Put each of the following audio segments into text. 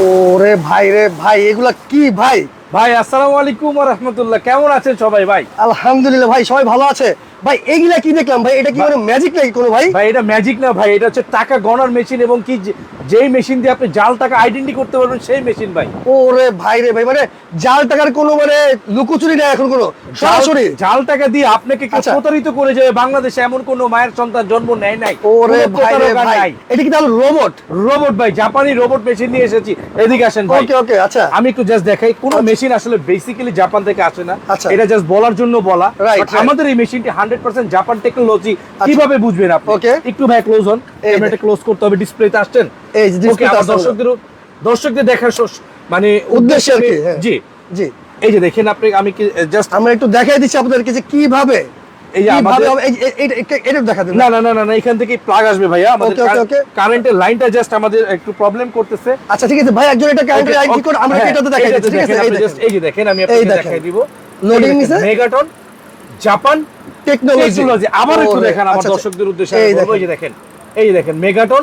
ওরে ভাই রে ভাই এগুলা কি ভাই? ভাই আসসালামু আলাইকুম রাহমাতুল্লাহ। কেমন আছেন সবাই ভাই? আলহামদুলিল্লাহ ভাই সবাই ভালো আছে? ভাই এগুলা কি দেখলাম ভাই? এটা কি মানে ম্যাজিক নাকি কোনো ভাই? ভাই এটা ম্যাজিক না ভাই এটা হচ্ছে টাকা গণার মেশিন এবং কি যেই মেশিন দিয়ে আপনি জাল টাকা আইডেন্টি করতে পারবেন সেই মেশিন ভাই। ওরে ভাই রে ভাই মানে জাল টাকার কোনো মানে লুকোচুরি নাই এখন কোনো। সরাসরি। জাল- টাকা দিয়ে আপনাকে কেউ আচ্ছা। প্রতারিত করে যাবে বাংলাদেশে এমন কোনো মায়ের সন্তান জন্ম নেয় নাই। ওরে ভাই রে ভাই। এটা কি তাহলে রোবট রোবট ভাই জাপানি রোবট মেশিন নিয়ে এসেছি। এদিকে আসেন ভাই। ওকে ওকে আচ্ছা। আমি একটু জাস্ট দেখাই কোন আচ্ছা। মেশিন আসলে বেসিক্যালি জাপান থেকে আসে না। আচ্ছা। এটা জাস্ট বলার জন্য বলা. আমাদের এই মেশিনটি 100% জাপান টেকনোলজি কীভাবে বুঝবেন আপনি. একটু ভাই ক্লোজ হন। ক্যামেরাটা ক্লোজ করতে হবে ডিসপ্লেতে আসছেন? এই দর্শকদের দর্শকদের দেখার মানে উদ্দেশ্য আর কি, হ্যাঁ। জি। জি। এই যে দেখেন আপনি আমি কি জাস্ট আমরা একটু দেখাই দিচ্ছি আপনাদেরকে যে কীভাবে এই যে আমাদের এটা দেখা দেন না না না না না এখান থেকে প্লাগ আসবে ভাইয়া। আমাদের. কারেন্টের লাইনটা জাস্ট আমাদের একটু প্রবলেম করতেছে। আচ্ছা ঠিক আছে। ভাই একজন এটা কারেন্টের লাইন কি করে আমরা হ্যাঁ, এটাতে দেখাই দিচ্ছি। ঠিক আছে দেখেন, এই যে দেখেন আমি আপনাকে দেখাই দিব। দেখেন, নিছে? মেগাটন জাপান টেকনোলজি আবার একটু দেখেন আমার আচ্ছা, আচ্ছা। দর্শকদের উদ্দেশ্যে। এই দেখেন। এই দেখেন। এই দেখেন মেগাটন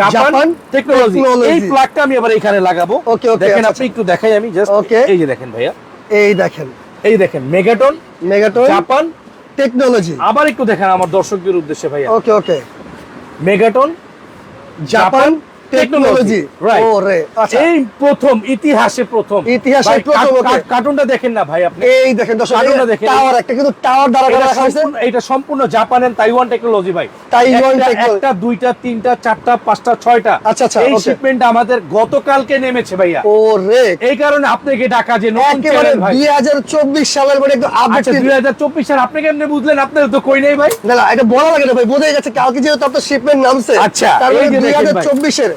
জাপান টেকনোলজি এই প্লাগটা আমি আবার এখানে লাগাবো। Okay, okay, দেখেন আচ্ছা, আপনি একটু দেখাই আমি জাস্ট Okay. এই যে দেখেন ভাইয়া। এই দেখেন। এই দেখেন মেগাটন মেগাটন জাপান টেকনোলজি আবার একটু দেখেন আমার দর্শকদের উদ্দেশ্যে ভাইয়া। Okay okay Megaton Japan technology. ওরে আচ্ছা। এই প্রথম ইতিহাসে প্রথম। ইতিহাসে প্রথম, কার্টুনটা দেখেন না ভাই আপনি। এই দেখেন দর্শক কার্টুনটা দেখেন। টাওয়ার একটা কিন্তু টাওয়ার দ্বারা এটা হয়েছে। সম্পূর্ণ- এটা সম্পূর্ণ জাপানের তাইওয়ান টেকনোলজি ভাই। তাইওয়ান একটা- দুইটা তিনটা চারটা পাঁচটা ছয়টা। আচ্ছা, আচ্ছা, এই শিপমেন্ট আমাদের গতকালকে নেমেছে ভাইয়া। ওরে এই কারণে আপনাকে ডাকা যে নতুন চ্যানেল ভাই। দুই হাজার চব্বিশ সালের মানে একটু আপডেট আচ্ছা দুই হাজার চব্বিশ সাল আপনি কেমনে বুঝলেন? আপনার তো কই নাই ভাই। না না এটা বলা লাগে না ভাই বোঝাই গেছে কালকে যেহেতু আপনার শিপমেন্ট নামছে আচ্ছা, তার এই মানে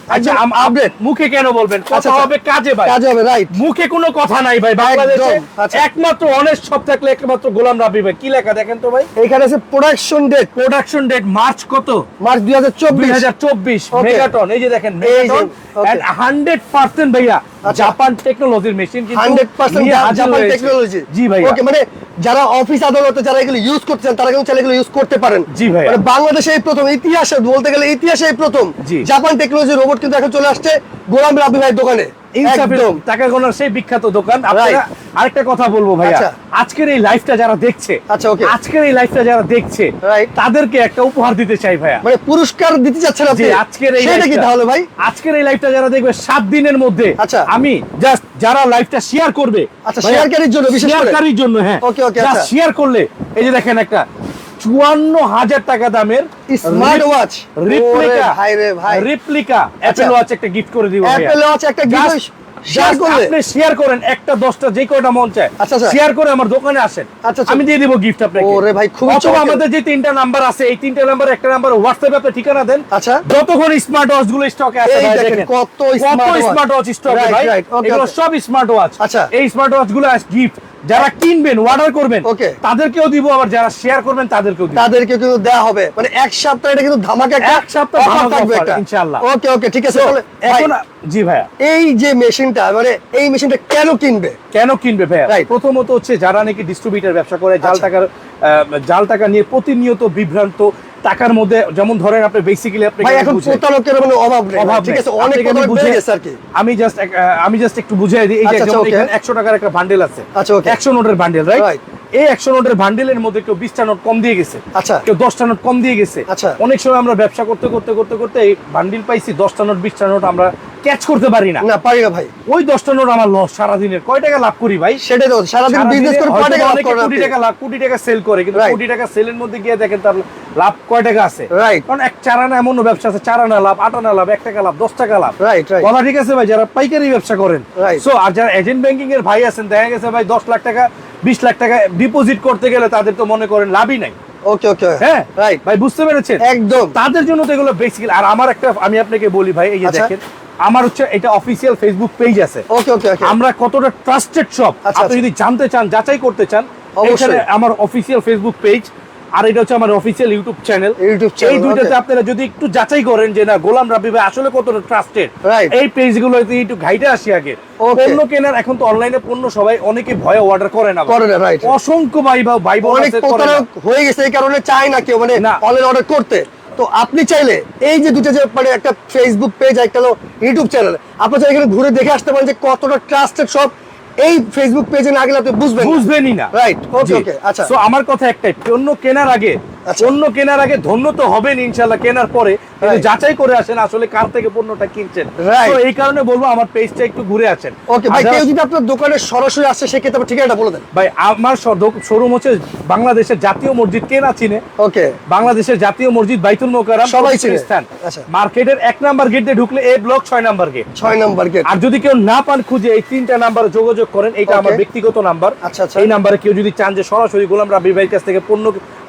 আচ্ছা আম- আপডেট মুখে কেন বলবেন আচ্ছা, কথা আচ্ছা। হবে কাজে ভাই কাজে হবে রাইট মুখে কোনো কথা নাই ভাই বাংলাদেশে আচ্ছা। একমাত্র অনেস্ট সব থাকলে একমাত্র গোলাম রাব্বি ভাই কি লেখা দেখেন তো ভাই এখানে আছে production date production date March কত মার্চ দুই হাজার দুই চব্বিশ হাজার চব্বিশ Okay. মেগাটন এই যে দেখেন মেগাটন এন্ড হান্ড্রেড পার্সেন্ট ভাইয়া আচ্ছা। জাপান টেকনোলজির মেশিন জাপান টেকনোলজি জি ভাই ওকে মানে যারা অফিস আদালতে যারা এগুলো ইউজ করতে চান তারা কিন্তু চাইলে এগুলো ইউজ করতে পারেন। জি ভাই মানে বাংলাদেশে এই প্রথম ইতিহাসে বলতে গেলে ইতিহাসে এই প্রথম। জাপান টেকনোলজি রোবট কিন্তু এখন চলে আসছে গোলাম রাবি ভাই দোকানে। একদম টাকা গোনার সেই বিখ্যাত দোকান আপনারা আরেকটা কথা বলব ভাইয়া আচ্ছা। আজকের এই লাইফটা যারা দেখছে আচ্ছা, okay. আজকের এই লাইফটা যারা দেখছে তাদেরকে একটা উপহার দিতে চাই ভাইয়া মানে পুরস্কার দিতে চাচ্ছেন আপনি জি, আজকের এই সেটা কি তাহলে ভাই আজকের এই লাইফটা যারা দেখবে সাত দিনের মধ্যে আচ্ছা। আমি জাস্ট যারা শেয়ার করবে আচ্ছা, শেয়ারকারীর জন্য বিশেষ করে? শেয়ারকারীর জন্য হ্যাঁ জাস্ট আচ্ছা। শেয়ার করলে এই যে দেখেন একটা চুয়ান্ন হাজার টাকা দামের smart watch replica replica apple. Watch একটা গিফট করে দিব অ্যাপেল ওয়াচ একটা Just- শেয়ার just করলে আপনি শেয়ার করেন একটা দশটা যে কয়টা মন চায় আচ্ছা। শেয়ার করে আমার দোকানে আসেন। আমি দিয়ে দিব গিফট আপনাকে। ওরে ভাই, খুবই অথবা আমাদের যে তিনটা নাম্বার আছে এই তিনটা নাম্বার একটা নাম্বার হোয়াটসঅ্যাপে আপনি ঠিকানা দেন। আচ্ছা। যতক্ষণ স্মার্ট ওয়াচগুলো স্টকে আছে ভাই দেখেন, দেখেন। কত স্মার্ট ওয়াচ স্টকে ভাই। এগুলো সব স্মার্ট ওয়াচ আচ্ছা। এই স্মার্ট ওয়াচগুলো গিফট যারা কিনবেন অর্ডার করবেন. তাদেরকেও দিব আবার যারা শেয়ার করবেন তাদেরকেও তাদেরকে কিন্তু দেওয়া হবে। মানে এক সপ্তাহ এটা কিন্তু ধামাকা এক সপ্তাহ থাকবে ইনশাআল্লাহ। ওকে ওকে ঠিক আছে এখন জি ভাইয়া এই যে মেশিনটা মানে এই মেশিনটা কেন কিনবে কেন কিনবে ভাইয়া. প্রথমত হচ্ছে যারা নাকি ডিস্ট্রিবিউটার ব্যবসা করে জাল আচ্ছা। টাকার জাল টাকা নিয়ে প্রতিনিয়ত বিভ্রান্ত টাকার মধ্যে যেমন ধরেন আপনি বেসিক্যালি আপনি ভাই এখন প্রতারকের মানে অভাব নেই ঠিক আছে অনেক বুঝিয়ে- বেড়ে গেছে আর কি আমি জাস্ট আমি জাস্ট একটু বুঝিয়ে দিই এই যে আচ্ছা, আচ্ছা, যেমন এখানে 100 টাকার একটা বান্ডেল আছে আচ্ছা, okay. 100 নোটের বান্ডেল. রাইট এই 100 নোটের বান্ডেলের মধ্যে কেউ 20টা নোট কম দিয়ে গেছে আচ্ছা। কেউ 10টা নোট কম দিয়ে গেছে আচ্ছা। অনেক সময় আমরা ব্যবসা করতে করতে করতে করতে এই বান্ডিল পাইছি 10টা নোট 20টা নোট আমরা ক্যাচ করতে পারি না। না পারি না ভাই। ওই 10টা নোট আমার লস সারা দিনের কয় টাকা লাভ করি ভাই? সেটাই তো সারাদিন সারাদিনে বিজনেস করে কয় টাকা লাভ করেন কোটি টাকা লাভ কোটি টাকা সেল করে কিন্তু. কোটি টাকা সেলের মধ্যে গিয়ে দেখেন তার লাভ কয় টাকা আছে? Right. কারণ এক চার আনা এমন ব্যবসা আছে চার আনা লাভ আট আনা লাভ এক টাকা লাভ দশ টাকা লাভ। Right, right. কথা ঠিক আছে ভাই যারা পাইকারি ব্যবসা করেন. সো আর যারা এজেন্ট ব্যাংকিং এর ভাই আছেন দেখা গেছে ভাই দশ লাখ টাকা বিশ লাখ টাকা ডিপোজিট করতে গেলে তাদের তো মনে করেন লাভই নাই। ওকে ওকে হ্যাঁ? রাইট ভাই বুঝতে পেরেছেন? একদম। তাদের জন্য তো এগুলো বেসিক্যালি আর আমার একটা আমি আপনাকে বলি ভাই এই যে আচ্ছা। দেখেন আমার হচ্ছে এটা অফিসিয়াল ফেসবুক পেজ আছে ওকে ওকে ওকে আমরা কতটা ট্রাস্টেড শপ আচ্ছা, আপনি আচ্ছা। যদি জানতে চান যাচাই করতে চান অবশ্যই। আমার অফিসিয়াল ফেসবুক পেজ আর এটা হচ্ছে আমার অফিসিয়াল ইউটিউব চ্যানেল channel, এই দুইটাতে আপনারা যদি একটু যাচাই করেন যে না গোলাম রাব্বি ভাই আসলে কতটা ট্রাস্টেড. এই পেজগুলো একটু ঘাইটে আসি আগে পণ্য কেনার এখন তো অনলাইনে পণ্য সবাই অনেকে ভয়ে অর্ডার করে না করে না, right. অসংখ্য ভাই ভাই অনেক হয়ে গেছে এই কারণে চায় না কেউ মানে। অনলাইন অর্ডার করতে তো আপনি চাইলে এই যে দুটো যে মানে একটা ফেসবুক পেজ একটা হলো ইউটিউব চ্যানেল আপনি চাই এখানে ঘুরে দেখে আসতে পারেন যে কতটা ট্রাস্টেড সব এই ফেসবুক পেজে না গেলে আপনি বুঝবেন বুঝবেনই না রাইট ওকে ওকে আচ্ছা। তো আমার কথা একটাই পণ্য কেনার আগে। পণ্য কেনার আগে ধন্য তো হবেন ইনশাল্লাহ কেনার পরে। কিন্তু যাচাই করে আসেন আসলে কার থেকে পণ্যটা কিনছেন। তো এই কারণে বলব আমার পেজটা একটু ঘুরে আসেন। ওকে ভাই কেউ যদি আপনার দোকানে সরাসরি আসে সেক্ষেত্রে আপনি ঠিকানাটা বলে দেন। ভাই আমার শোরুম হচ্ছে বাংলাদেশের জাতীয় মসজিদ কে না চিনে। ওকে বাংলাদেশের জাতীয় মসজিদ বাইতুল মোকাররম সবাই চিনে। স্থান। আচ্ছা। মার্কেটের এক নাম্বার গেট দিয়ে ঢুকলে এ ব্লক ছয় নাম্বার গেট ছয় নম্বর গেট আর যদি কেউ না পান খুঁজে এই তিনটা নাম্বারে যোগাযোগ করেন এটা আমার ব্যক্তিগত নাম্বার। আচ্ছা, আচ্ছা। এই নাম্বারে কেউ যদি চান যে সরাসরি গোলাম রাব্বি ভাইয়ের কাছ থেকে পণ্য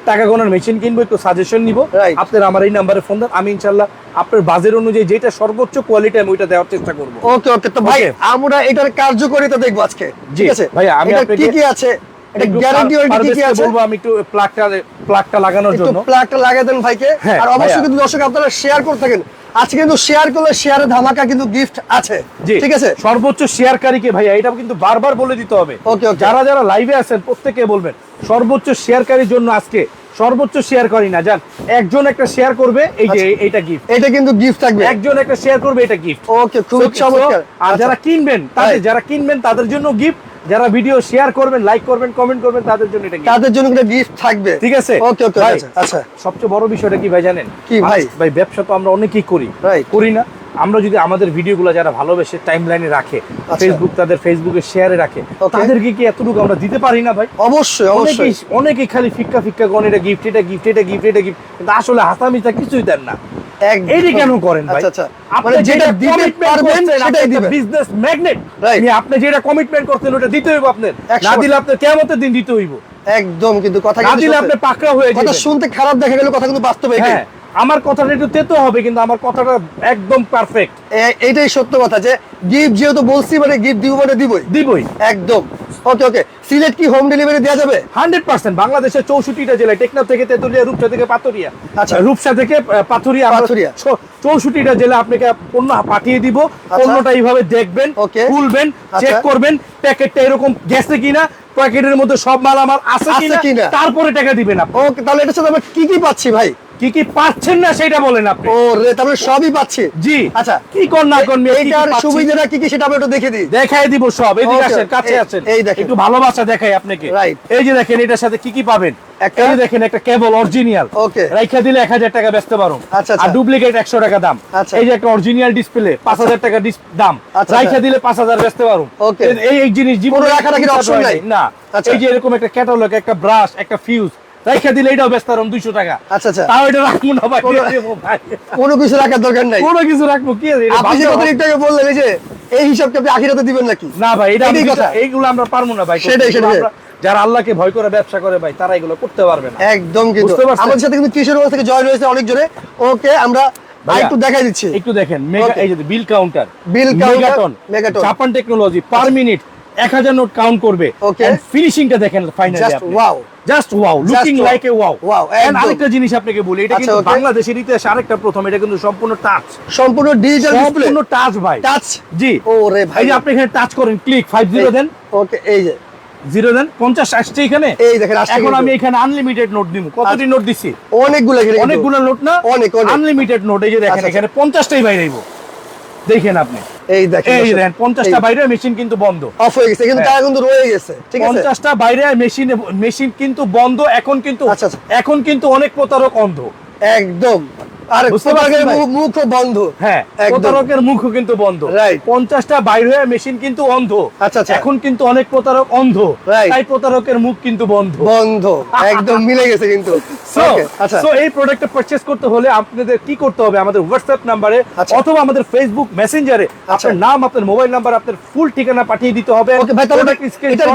টাকা গোনার মেশিন কিনবো একটু সাজেশন নিব। আপনার আমার এই নাম্বারে ফোন দেন আমি ইনশাল্লাহ আপনার বাজেট অনুযায়ী যেটা সর্বোচ্চ কোয়ালিটি আমি ওইটা দেওয়ার চেষ্টা করব। ওকে ওকে তো ভাই আমরা এটার কার্যকারিতা দেখব আজকে ঠিক আছে? ভাইয়া, আমি আপনাকে- কি কি আছে? এটা গ্যারান্টি ওয়ারেন্টি কি আছে? বলব আমি একটু প্লাগটা প্লাগটা লাগানোর একটু প্লাগটা লাগিয়ে দেন ভাইকে। হ্যাঁ, আর অবশ্যই কিন্তু দর্শক আপনারা শেয়ার করে থাকেন। আজকে কিন্তু শেয়ার করলে শেয়ারে ধামাকা কিন্তু গিফট আছে ঠিক আছে? সর্বোচ্চ শেয়ারকারীকে ভাইয়া এটা কিন্তু বারবার বলে দিতে হবে। Okay, okay. যারা যারা লাইভে আছেন প্রত্যেকে বলবেন সর্বোচ্চ শেয়ারকারীর জন্য আজকে সর্বোচ্চ শেয়ার করি না। জান একজন একটা শেয়ার করবে এই যে আচ্ছা। এইটা গিফট এটা কিন্তু গিফট থাকবে। একজন একটা শেয়ার করবে এটা গিফট ওকে খুবই চমৎকার। আর আচ্ছা। যারা কিনবেন তাদের যারা কিনবেন তাদের জন্য গিফট যারা ভিডিও শেয়ার করবেন লাইক করবেন কমেন্ট করবেন তাদের জন্য এটা তাদের জন্য কিন্তু গিফট থাকবে। ঠিক আছে? ওকে ওকে আচ্ছা আচ্ছা। সবচেয়ে বড় বিষয়টা কি ভাই জানেন? কি ভাই? ভাই ব্যবসা তো আমরা অনেকেই করি. করি না। আমরা যদি আমাদের ভিডিওগুলো যারা ভালোবেসে টাইম লাইনে রাখে আচ্ছা। ফেসবুক তাদের ফেসবুকে শেয়ারে রাখে তাদেরকে কি এতটুকু আমরা দিতে পারি না ভাই? অবশ্যই অবশ্যই। অনেকেই খালি ফিক্কা ফিক্কা গন এটা গিফট এটা গিফট এটা গিফট এটা গিফট কিন্তু আসলে হাতামিতা কিছুই দেন না। একদম। এইটা কেন করেন ভাই? আচ্ছা আচ্ছা। আপনি যেটা দিতে পারবেন সেটাই দিবেন। বিজনেস ম্যাগনেট আপনি যেটা কমিটমেন্ট করতেন ওটা দিতে হইব আপনার। একশো না বার। দিলে আপনার কেমতের দিন দিতে হইব। একদম কিন্তু কথা না দিলে আপনি পাকড়া হয়ে কথা শুনতে খারাপ দেখা গেল কথা কিন্তু বাস্তবে হ্যাঁ। আমার কথাটা একটু তেতো হবে কিন্তু আমার কথাটা একদম পারফেক্ট এইটাই সত্য কথা যে গিফট যেহেতু বলছি মানে গিফট দিব মানে দিবই দিবই একদম ওকে ওকে সিলেট কি হোম ডেলিভারি দেওয়া যাবে হান্ড্রেড পার্সেন্ট বাংলাদেশের চৌষট্টিটা জেলায় টেকনাফ থেকে তেতুলিয়া রূপসা থেকে পাথরিয়া আচ্ছা। রূপসা থেকে পাথরিয়া পাথুরিয়া। চৌষট্টিটা জেলা আপনাকে পণ্য পাঠিয়ে দিব আচ্ছা। পণ্যটা এইভাবে দেখবেন. খুলবেন চেক আচ্ছা। করবেন প্যাকেটটা এরকম গেছে কিনা প্যাকেটের মধ্যে সব মাল আমার আছে কিনা কিনা? তারপরে টাকা দিবেন আপনি ওকে তাহলে এটার সাথে আমরা কি কি পাচ্ছি ভাই কি কি পাচ্ছেন না সেটা বলেন আপনি ও রে তাহলে সবই পাচ্ছি জি আচ্ছা কি কর না কর কি কি এইটার সুবিধাটা কি কি সেটা আমরা একটু দেখে দিই দেখাই দিব সব এদিকে আসেন কাছে আসেন এই দেখেন। একটু ভালোবাসা দেখাই আপনাকে Right. এই যে দেখেন এটার সাথে কি কি পাবেন একটা- দেখেন একটা কেবল অরিজিনাল Okay. রাইখা দিলে এক হাজার টাকা বেচতে পারো আচ্ছা, আচ্ছা। আর ডুপ্লিকেট একশো টাকা দাম আচ্ছা। এই যে একটা অরিজিনাল ডিসপ্লে পাঁচ হাজার টাকা দাম আচ্ছা, রাইখা আচ্ছা। দিলে পাঁচ হাজার বেচতে পারো. এই- এই জিনিস জীবনে কোনো কোনো option হয় নাই? না আচ্ছা। এই যে এরকম একটা ক্যাটালগ একটা ব্রাশ একটা ফিউজ রাইখা দিলে এটাও পারো দুইশো টাকা। আচ্ছা আচ্ছা। তাও এটা রাখব না ভাই। কোনো- কিছু রাখার দরকার নাই। কোনো কিছু রাখব কি আছে? আপনি যে বাধ্য কথা একটু আগে বললেন এই যে এই আপনি আখিরাতে দিবেন নাকি? না ভাই এটা কথা। এইগুলো আমরা পারব না ভাই। সেটাই, সেটাই। যারা আল্লাহকে ভয় করে ব্যবসা করে ভাই তারা এগুলো করতে পারবে না। একদম কিন্তু। আমাদের সাথে কিন্তু কিশোরগঞ্জ থেকে জয়েন হয়েছে অনেক জনে ওকে আমরা একটু দেখাই দিচ্ছি। একটু দেখেন মেগা এই যে bill counter Bill counter, Megaton. Japan technology per minute এক হাজার নোট কাউন্ট করবে. ফিনিশিংটা দেখেন finally just wow just wow looking like a wow Wow, and আরেকটা জিনিস আপনাকে বলি এটা আচ্ছা, কিন্তু বাংলাদেশের ইতিহাসে আরেকটা প্রথম এটা কিন্তু সম্পূর্ণ টাচ সম্পূর্ণ ডিজিটাল ডিসপ্লে সম্পূর্ণ টাচ ভাই। টাচ জি। ভাই। আপনি এখানে টাচ করেন ক্লিক ফাইভ জিরো দেন। ওকে এই যে। জিরো দেন পঞ্চাশ আসছে এখানে। এই দেখেন এখন আমি এখানে আনলিমিটেড নোট দিব। কতটি নোট দিছি? অনেকগুলো এখানে অনেকগুলো নোট না? অনেক, অনেক। আনলিমিটেড নোট এই যে দেখেন আচ্ছা, এখানে পঞ্চাশটাই বাইরে। দেখেন আপনি। এই দেখেন এই দেখেন পঞ্চাশটা বাইরে মেশিন কিন্তু বন্ধ। অফ হয়ে গেছে কিন্তু তারা কিন্তু রয়ে গেছে ঠিক আছে? পঞ্চাশটা বাইরে মেশিন মেশিন কিন্তু বন্ধ এখন কিন্তু আচ্ছা, আচ্ছা। এখন কিন্তু অনেক প্রতারক অন্ধ। একদম। আর প্রতারকের মুখ- বন্ধ। হ্যাঁ প্রতারকের মুখ কিন্তু বন্ধ। Right. পঞ্চাশটা বাইরে মেশিন কিন্তু অন্ধ। আচ্ছা, আচ্ছা। এখন কিন্তু অনেক প্রতারক অন্ধ। তাই প্রতারকের মুখ কিন্তু বন্ধ। বন্ধ। একদম মিলে গেছে কিন্তু। সো আচ্ছা। সো এই প্রোডাক্টটা পারচেজ করতে হলে আপনাদের কি করতে হবে? আমাদের হোয়াটসঅ্যাপ নাম্বারে আচ্ছা। অথবা আমাদের ফেসবুক মেসেঞ্জারে আপনার নাম আপনার মোবাইল নাম্বার আপনার ফুল ঠিকানা পাঠিয়ে দিতে হবে। ওকে ভাই তাহলে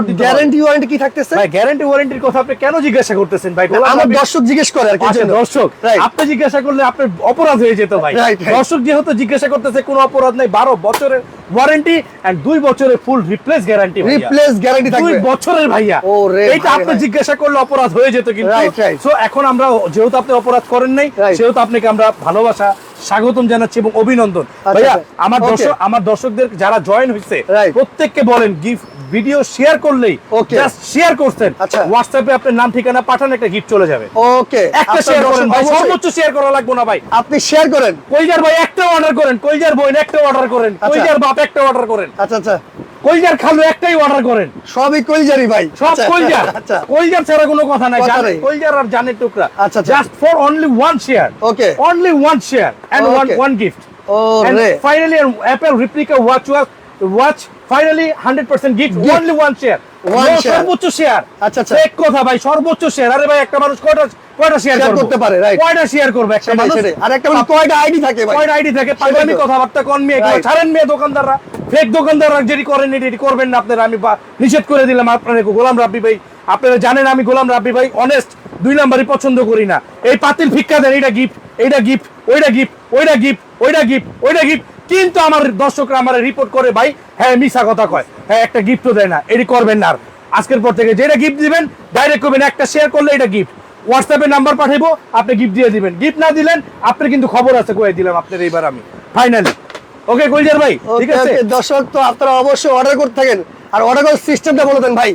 দিতে গ্যারান্টি ওয়ারেন্টি কি থাকতেছে? ভাই গ্যারান্টি ওয়ারেন্টির কথা আপনি কেন জিজ্ঞাসা করতেছেন? ভাই আমার দর্শক জিজ্ঞেস করে আর কি দর্শক আপনি জিজ্ঞাসা করলে আপনার অপরাধ হয়ে যেত ভাই. দর্শক যেহেতু জিজ্ঞাসা করতেছে কোনো অপরাধ নাই বারো বছরের ওয়ারেন্টি এন্ড দুই বছরের full replace guarantee replace guarantee দুই বছরের ভাইয়া। এইটা আপনি জিজ্ঞাসা করলে অপরাধ হয়ে যেত কিন্তু. সো এখন আমরা যেহেতু আপনি অপরাধ করেন নাই সেহেতু আপনাকে আমরা ভালোবাসা স্বাগতম জানাচ্ছি এবং অভিনন্দন। ভাইয়া আচ্ছা। আমার দর্শক আমার দর্শকদের যারা জয়েন হয়েছে প্রত্যেককে বলেন গিফট ভিডিও শেয়ার করলেই. জাস্ট শেয়ার করছেন। আচ্ছা। হোয়াটসঅ্যাপে আপনার নাম ঠিকানা পাঠান একটা গিফট চলে যাবে। ওকে একটা শেয়ার করেন ভাই সর্বোচ্চ শেয়ার করা লাগবে না ভাই। আপনি শেয়ার করেন। কইজার ভাই একটা অর্ডার করেন কইজার বোন একটা অর্ডার করেন। আচ্ছা। কইজার বাপ একটা অর্ডার করেন। আচ্ছা আচ্ছা। কলজার খালু একটাই অর্ডার করেন। সবই কলজারই ভাই। সব কলজার। কইজার আচ্ছা। কইজার ছাড়া কোনো কথা নাই। কলজার আর জানের টুকরা। আচ্ছা, আচ্ছা। Just for only one share okay only one share and one. One gift ও রে finally apple apple watch watch finally 100% gift only only one সর্বোচ্চ শেয়ার আচ্ছা, আচ্ছা। এক কথা ভাই সর্বোচ্চ শেয়ার আরে ভাই একটা মানুষ কয়টা কয়টা শেয়ার করতে পারে. কয়টা শেয়ার করবে একটা মানুষ? আর একটা মানুষ কয়টা আইডি থাকে ভাই? কয়টা আইডি থাকে? পাগলামি কথাবার্তা কোন মেয়ে? ছাড়েন মেয়ে দোকানদাররা। ফেক দোকানদাররা যেটি করেন এটি করবেন না আপনারা। আমি নিষেধ করে দিলাম আপনারা গোলাম রাব্বি ভাই। আপনারা জানেন আমি গোলাম রাব্বি ভাই। অনেস্ট দুই নাম্বারই পছন্দ করি না। এই পাতিল ভিক্ষা দেন এটা গিফট এইটা গিফট ওইটা গিফট ওইটা গিফট ওইটা গিফট ওইটা গিফট কিন্তু আমার দর্শকরা আমার রিপোর্ট করে ভাই হ্যাঁ মিশা কথা কয়। হ্যাঁ একটা গিফটও দেয় না। এটি করবেন না আর। আজকের পর থেকে যেটা গিফট দিবেন ডাইরেক্ট করবেন একটা শেয়ার করলে এটা গিফট হোয়াটসঅ্যাপে নাম্বার পাঠাবো আপনি গিফট দিয়ে দিবেন। গিফট না দিলেন আপনার কিন্তু খবর আছে কয়ে দিলাম আপনার এইবার আমি। ফাইনালি ওকে কইজার ভাই ঠিক আছে? দর্শক তো আপনারা অবশ্যই অর্ডার করতে থাকেন। আর অর্ডার করার সিস্টেমটা বলে দেন ভাই।